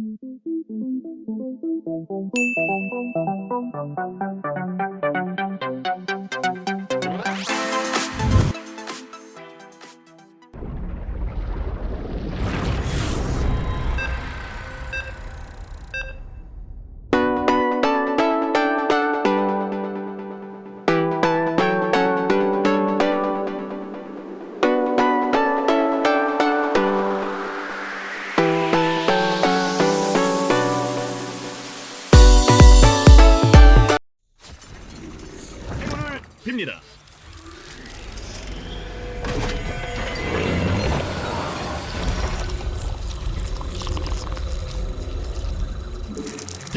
행운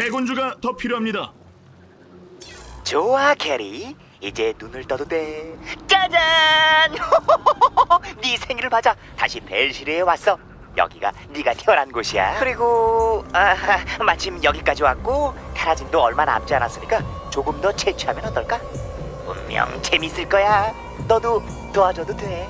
대군주가 더 필요합니다. 좋아 캐리. 이제 눈을 떠도 돼. 짜잔! 네 생일을 맞아 다시 벨시르에 왔어. 여기가 네가 태어난 곳이야. 그리고 아, 마침 여기까지 왔고 테라진도 얼마 남지 않았으니까 조금 더 채취하면 어떨까? 분명 재밌을 거야. 너도 도와줘도 돼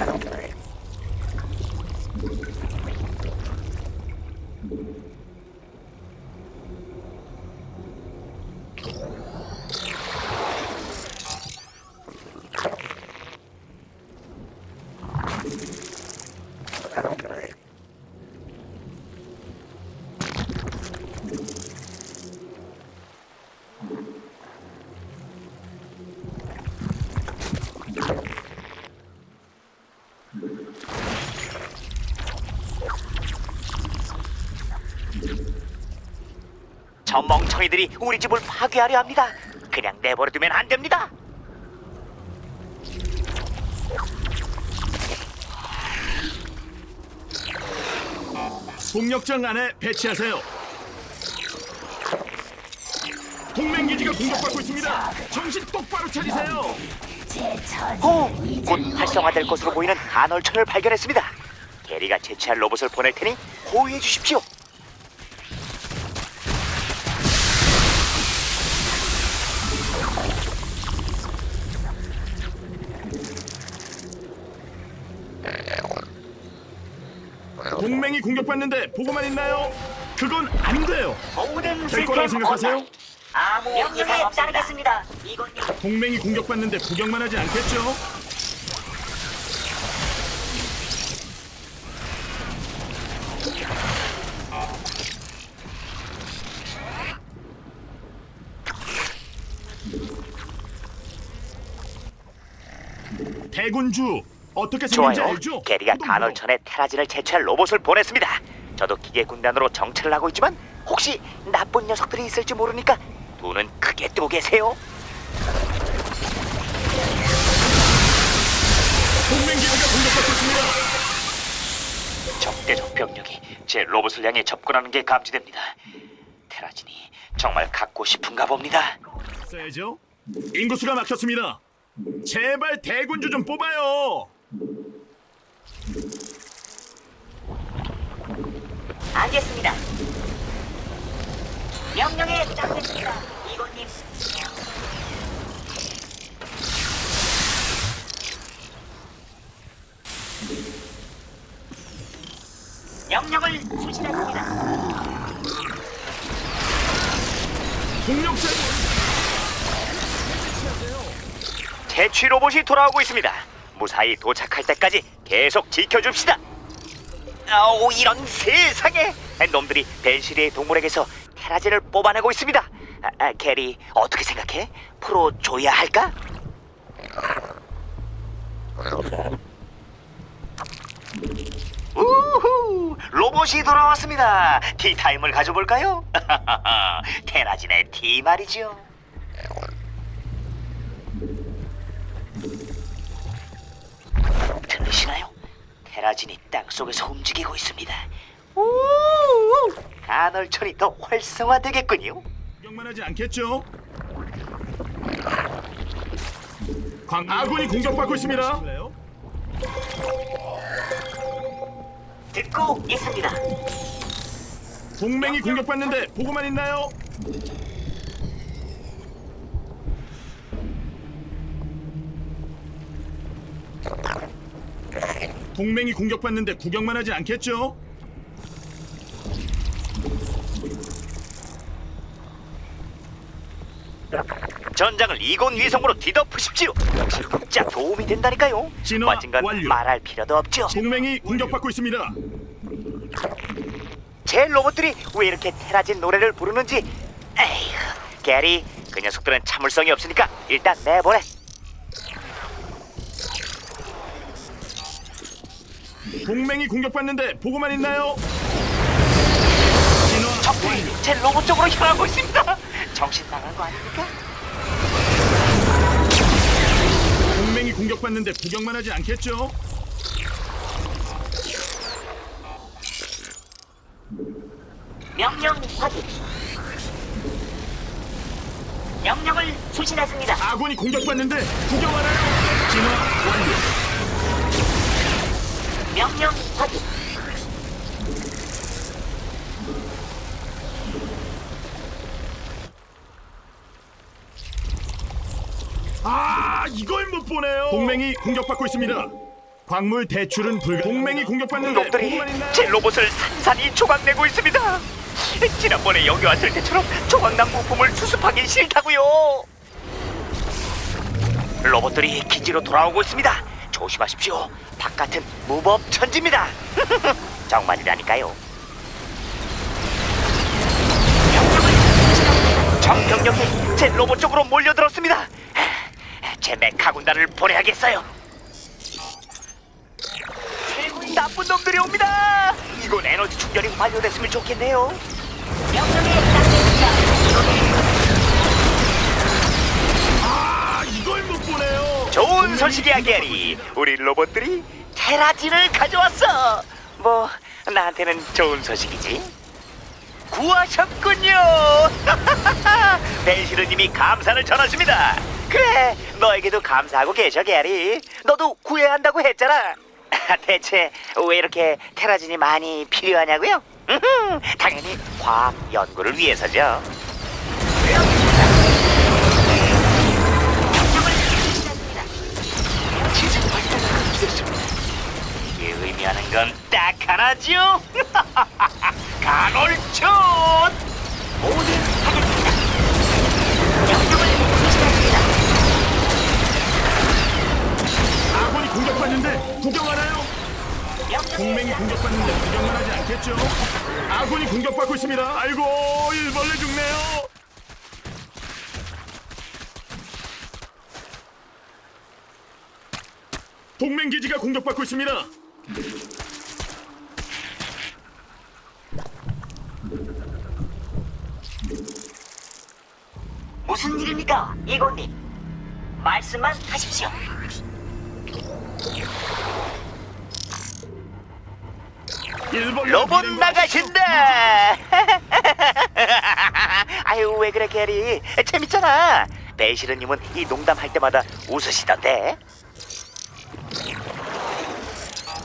Hungary. 저 멍청이들이 우리 집을 파괴하려 합니다 그냥 내버려두면 안 됩니다 공력장 안에 배치하세요. 동맹 기지가 공격받고 있습니다. 정신 똑바로 차리세요. 오, 곧 활성화될 것으로 보이는 간헐천을 발견했습니다. 게리가 제치할 로봇을 보낼 테니 호위해 주십시오. 공격받는데 보고만 있나요? 그건 안 돼요. 모든 될 거라고 생각하세요? 아무 명령에 따르겠습니다. 이건 동맹이 공격받는데 구경만 하지 않겠죠? 대군주 어떻게 생긴지 좋아요. 알죠? 게리가 간헐천에 테라진을 제치할 로봇을 보냈습니다. 저도 기계 군단으로 정찰을 하고 있지만 혹시 나쁜 녀석들이 있을지 모르니까 눈은 크게 뜨고 계세요. 동맹 기지가 공격받고 있습니다. 적대적 병력이 제 로봇을 향해 접근하는 게 감지됩니다. 테라진이 정말 갖고 싶은가 봅니다. 세죠? 인구수가 막혔습니다. 제발 대군주 좀 뽑아요. 알겠습니다. 명령에 따르겠습니다. 이건님. 명령을 수신했습니다. 공력장 대취 로봇이 돌아오고 있습니다. 무사히 도착할 때까지 계속 지켜줍시다. 아우 이런 세상에 놈들이 벨시리의 동물에게서 테라진을 뽑아내고 있습니다. 아, 아, 게리 어떻게 생각해? 프로 줘야 할까? 우후 로봇이 돌아왔습니다. 티타임을 가져볼까요? 테라진의 티 말이죠. 들리시나요? 테라진이 땅 속에서 움직이고 있습니다. 우 간헐천이 더 활성화되겠군요. 구경만 하지 않겠죠? 광 아군이 공격받고 있습니다. 듣고 있습니다. 동맹이 공격받는데 보고만 있나요? 동맹이 공격받는데 구경만 하지 않겠죠? 전장을 이곤 위성으로 뒤덮으십시오. 역시 진짜 도움이 된다니까요. 진화 완료. 말할 필요도 없죠. 동맹이 공격받고 있습니다. 제 로봇들이 왜 이렇게 테라진 노래를 부르는지 에휴 게리 그 녀석들은 참을성이 없으니까 일단 내보내 동맹이 공격받는데 보고만 있나요? 진화 적들이 제 로봇 쪽으로 향하고 있습니다 정신 나간 거 아닙니까? 동맹이 공격받는데 구경만 하지 않겠죠? 명령 확인 명령을 수신했습니다 아군이 공격받는데 구경하나요? 진화 완료. 명령 확인 아 이걸 못 보네요. 동맹이 공격받고 있습니다. 광물 대출은 불가. 동맹이 공격받는데 놈들이 보고만 있나요? 제 로봇을 산산이 조각내고 있습니다 지난번에 여기 왔을 때처럼 조각난 부품을 수습하기 싫다고요 로봇들이 기지로 돌아오고 있습니다 조심하십시오. 바깥은 무법 천지입니다. 정말이라니까요. 정병력이 제 로봇 쪽으로 몰려들었습니다. 제 메카 군단을 보내야겠어요. 나쁜 놈들이 옵니다. 이건 에너지 충전이 완료됐으면 좋겠네요. 아 좋은 소식이야, 게리. 우리 로봇들이 테라진을 가져왔어. 뭐 나한테는 좋은 소식이지. 구하셨군요. 벤시르님이 감사를 전하십니다. 그래, 너에게도 감사하고 계셔, 게리. 너도 구해야 한다고 했잖아. 대체 왜 이렇게 테라진이 많이 필요하냐고요? 당연히 과학 연구를 위해서죠. 의미하는 건딱 하나죠. 간헐촌 모두 하겠습니다. 명령을 수신했습니다. 아군이 공격받는데 구경하나요? 동맹이 공격받는데 구경만 하지 않겠죠? 아군이 공격받고 있습니다. 아이고 일벌레 죽네요. 동맹 기지가 공격받고 있습니다. 무슨 일입니까, 이고님? 말씀만 하십시오. 로봇 나가신다. 아유 왜 그래 게리? 재밌잖아. 베시르님은 이 농담할 때마다 웃으시던데.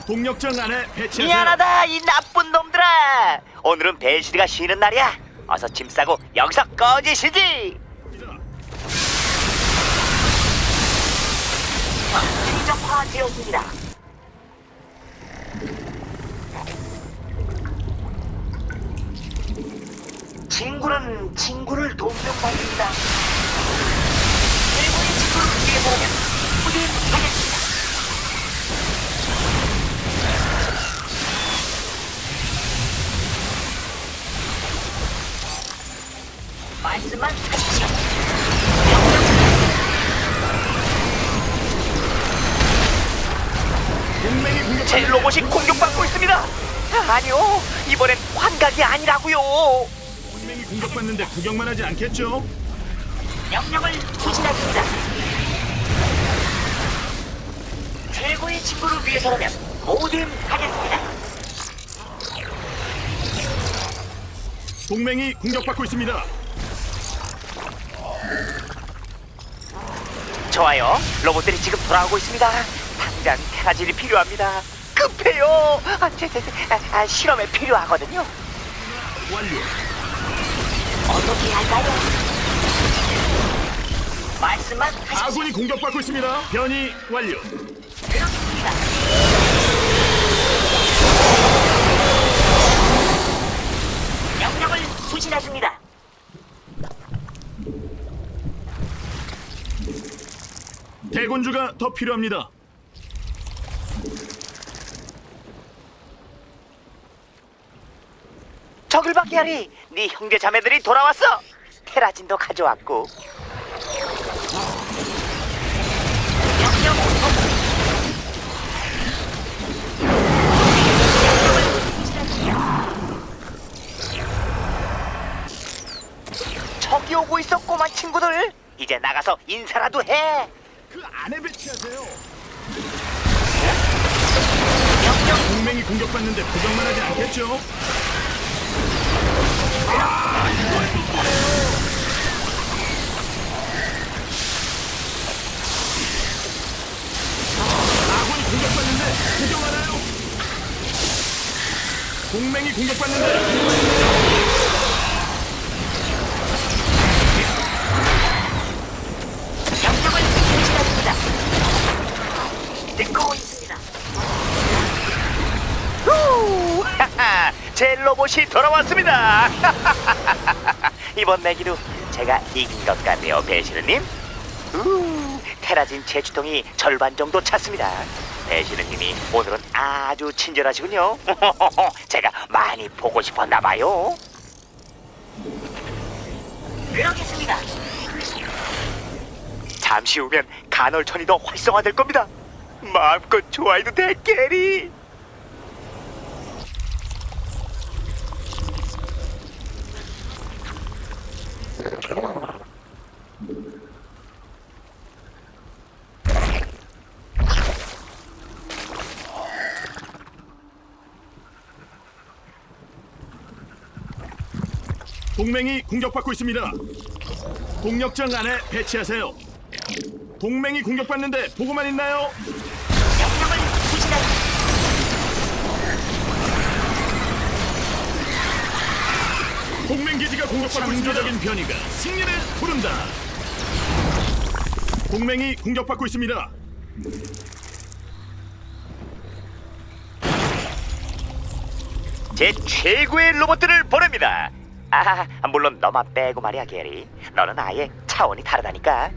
동력장 안에 배치하세요. 미안하다 이 나쁜 놈들아. 오늘은 베시르가 쉬는 날이야. 어서 짐 싸고 여기서 꺼지시지. 최적화되었습니다. 친구는 친구를 법 구경만 하지 않겠죠? 명령을 수신하십니다. 최고의 친구를 위해서라면 뭐든 하겠습니다. 동맹이 공격받고 있습니다. 좋아요. 로봇들이 지금 돌아오고 있습니다. 당장 테라질이 필요합니다. 급해요. 아, 제, 제, 제, 아, 아, 실험에 필요하거든요. 완료. 어떻게 할까요? 말씀만 하십시오. 아군이 공격받고 있습니다. 변이 완료. 그렇습니다. 명령을 수신하십니다. 대군주가 더 필요합니다. 저길 봐, 게리. 네 형제 자매들이 돌아왔어. 테라진도 가져왔고. 저기 오고 있어, 꼬만 친구들. 이제 나가서 인사라도 해. 그 안에 배치하세요. 명령 동맹이 공격받는데 구경만 하지 않겠죠? 아군이 공격받는데 구경하나요? 동맹이 공격받는데 제 로봇이 돌아왔습니다. 이번 내기도 제가 이긴 것 같네요, 배시르님. 우, 테라진 제주통이 절반 정도 찼습니다. 배시르님이 오늘은 아주 친절하시군요. 제가 많이 보고 싶었나 봐요. 그러겠습니다. 잠시 후면 간헐천이 더 활성화될 겁니다. 마음껏 좋아해도 돼, 게리. 동맹이 공격받고 있습니다. 동력장 안에 배치하세요. 동맹이 공격받는데 보고만 있나요? 동맹 기지가 공격받고 창조적인 변이가 승리를 부른다. 동맹이 공격받고 있습니다. 제 최고의 로봇들을 보냅니다. 아, 물론 너만 빼고 말이야, 게리. 너는 아예 차원이 다르다니까.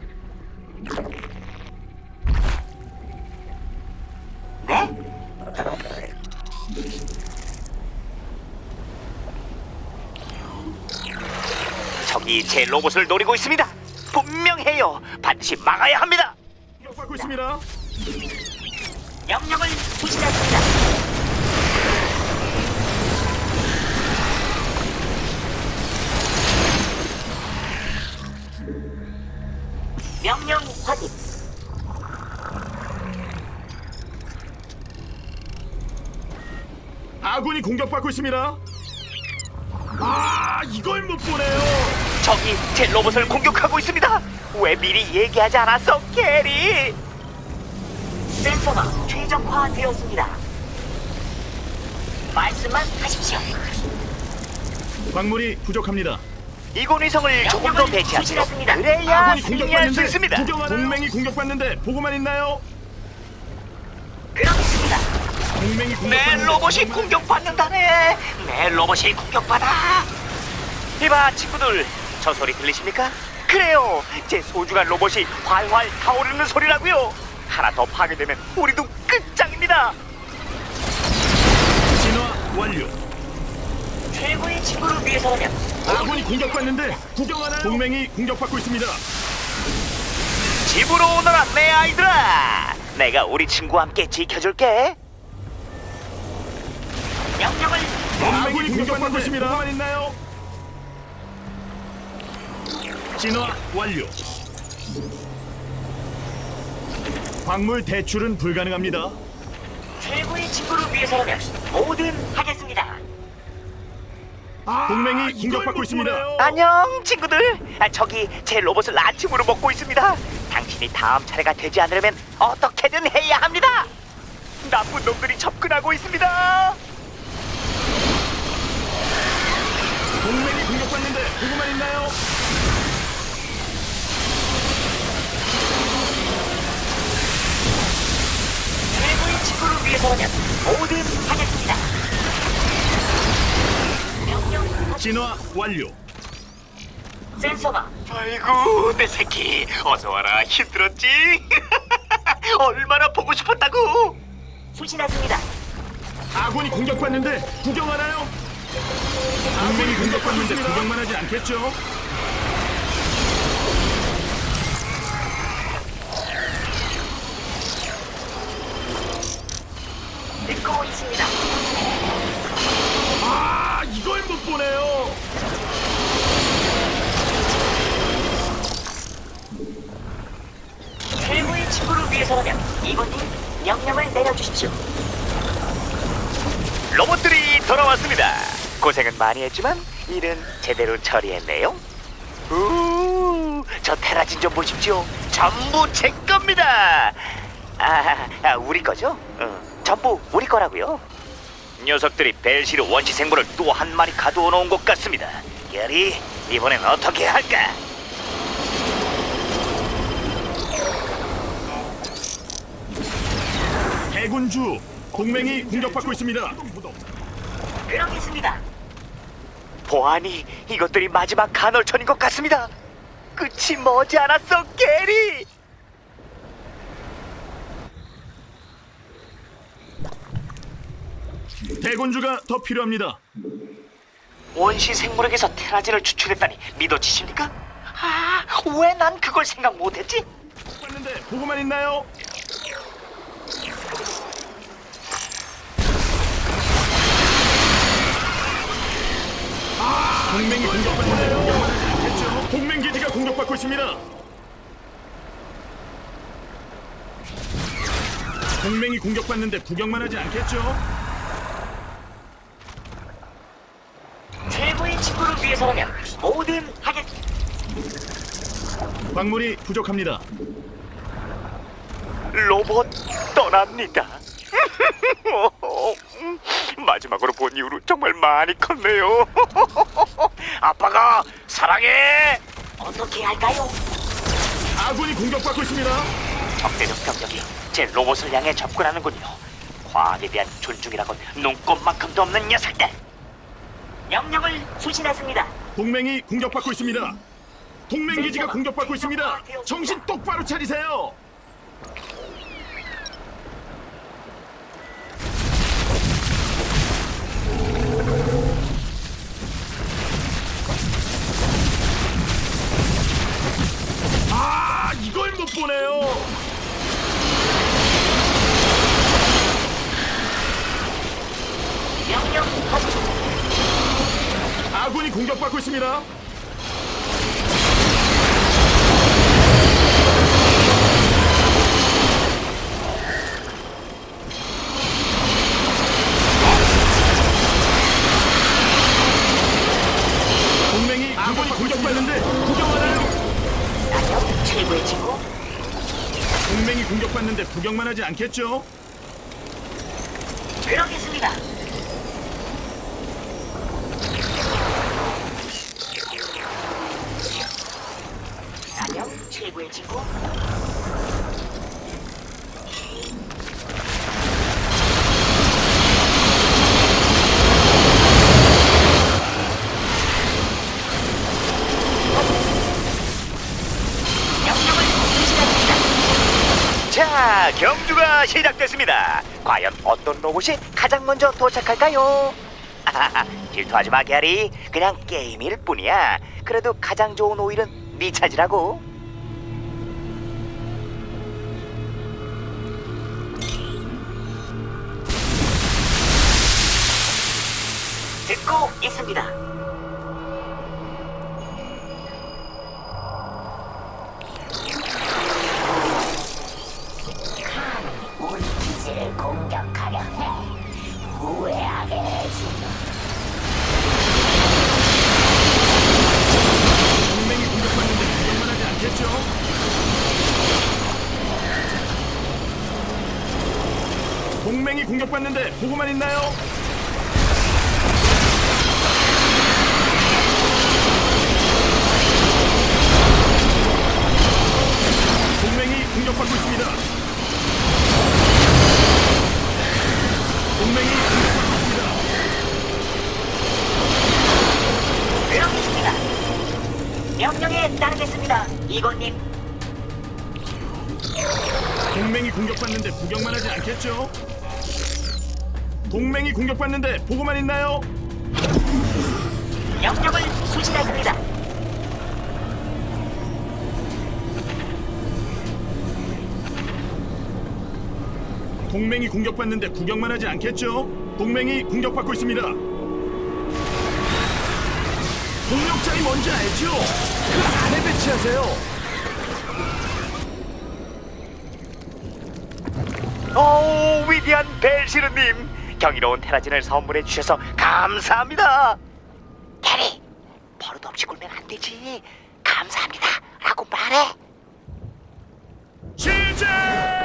네? 저기 제 로봇을 노리고 있습니다. 분명해요. 반드시 막아야 합니다. 공격받고 있습니다. 명령을 수신했습니다. 명령 확인. 아군이 공격받고 있습니다. 아, 이걸 못 보네요. 적이 제 로봇을 공격하고 있습니다. 왜 미리 얘기하지 않았어, 게리? 센서가 최적화되었습니다. 말씀만 하십시오. 광물이 부족합니다. 이곤 위성을 조금 더 배치하세요. 그래야 아군이 승리할 수 공격받는데 있습니다. 동맹이 공격받는데 보고만 있나요? 그렇습니다. 동맹이 공격받는데 내 로봇이 보고만- 공격받는다네. 내 로봇이 공격받아. 이봐 친구들, 저 소리 들리십니까? 그래요. 제 소중한 로봇이 활활 타오르는 소리라고요. 하나 더 파괴되면 우리도 끝장입니다. 진화 완료. 최고의 친구를 위해서라면 아군이 공격받는데 구경하나요? 동맹이 공격받고 있습니다. 집으로 오너라 내 아이들아. 내가 우리 친구와 함께 지켜줄게. 명령을 동맹이 공격받고 있습니다. 있나요? 진화 완료. 광물 대출은 불가능합니다. 최고의 친구를 위해서라면 뭐든 하겠습니다. 동맹이 공격받고 있습니다. 안녕 친구들. 아, 저기 제 로봇을 아침으로 먹고 있습니다. 당신이 다음 차례가 되지 않으려면 어떻게든 해야 합니다. 나쁜 놈들이 접근하고 있습니다. 동맹이 공격 보고만 있나요? 최고의 친구를 위해서라면 뭐든 하겠습니다. 명령 진화 완료. 센서가. 아이고 내 새끼 어서 와라 힘들었지? 얼마나 보고 싶었다고? 수신했습니다. 아군이 공격받는데 구경하나요? 동맹이 공격받는데 구경만 하지 않겠죠? 듣고 있습니다. 아 이걸 못 보네요. 최고의 친구를 위해서라면 이번님 명령을 내려주십시오. 로봇들이 돌아왔습니다. 고생은 많이 했지만 일은 제대로 처리했네요. 우, 저 테라진 좀 보십시오. 전부 제 겁니다. 아, 아 우리 거죠? 응, 전부 우리 거라고요. 녀석들이 벨시르 원시 생물을 또 한 마리 가두어 놓은 것 같습니다. 게리, 이번엔 어떻게 할까? 대군주 동맹이 공격받고 있습니다. 그러겠습니다. 보아니 이것들이 마지막 간헐천인 것 같습니다. 끝이 머지 않았어, 게리. 대군주가 더 필요합니다. 원시 생물에게서 테라진을 추출했다니 믿어지십니까? 아, 왜 난 그걸 생각 못했지? 받는데 보고만 있나요? 동맹이 하지 않겠죠? 동맹 기지가 공격받고 있습니다. 동맹이 공격받는데 구경만 하지 않겠죠? 최고의 친구를 위해서라면 뭐든 하겠. 광물이 부족합니다. 로봇 떠납니다. 마지막으로 본 이후로 정말 많이 컸네요. 아빠가 사랑해. 어떻게 할까요? 아군이 공격받고 있습니다. 적대적 병력이 제 로봇을 향해 접근하는군요. 과학에 대한 존중이라곤 눈꼽만큼도 없는 녀석들. 명령을 수신했습니다. 동맹이 공격받고 있습니다. 동맹 기지가 공격받고 있습니다. 정신 똑바로 차리세요. 아, 이걸 못 보네요. 명령 확인. 아군이 공격받고 있습니다. 동맹이 아군이 공격받는데 구경하나요? 안녕, 최고의 친구. 동맹이 공격받는데 구경만 하지 않겠죠? 그러겠습니다. 안녕, 최고의 친구. 명령을 수신합니다. 자, 경주가 시작됐습니다. 과연 어떤 로봇이 가장 먼저 도착할까요? 아하하, 질투하지 마, 게리. 그냥 게임일 뿐이야. 그래도 가장 좋은 오일은 네 차지라고. 듣고 있습니다. 공격받는데 보고만 있나요? 동맹이 공격받고 있습니다. 동맹이 공격받고 있습니다. 있습니다. 명령에 따르겠습니다. 이건님. 동맹이 공격받는데 구경만 하지 않겠죠? 동맹이 공격받는데 보고만 있나요? 명령을 수신했습니다. 동맹이 공격받는데 구경만 하지 않겠죠? 동맹이 공격받고 있습니다. 공격장이 뭔지 알죠? 그 안에 배치하세요. 오 위대한 벨시르님 경이로운 테라진을 선물해 주셔서 감사합니다. 캐리, 버릇없이 굴면 안 되지. 감사합니다라고 말해. 시작!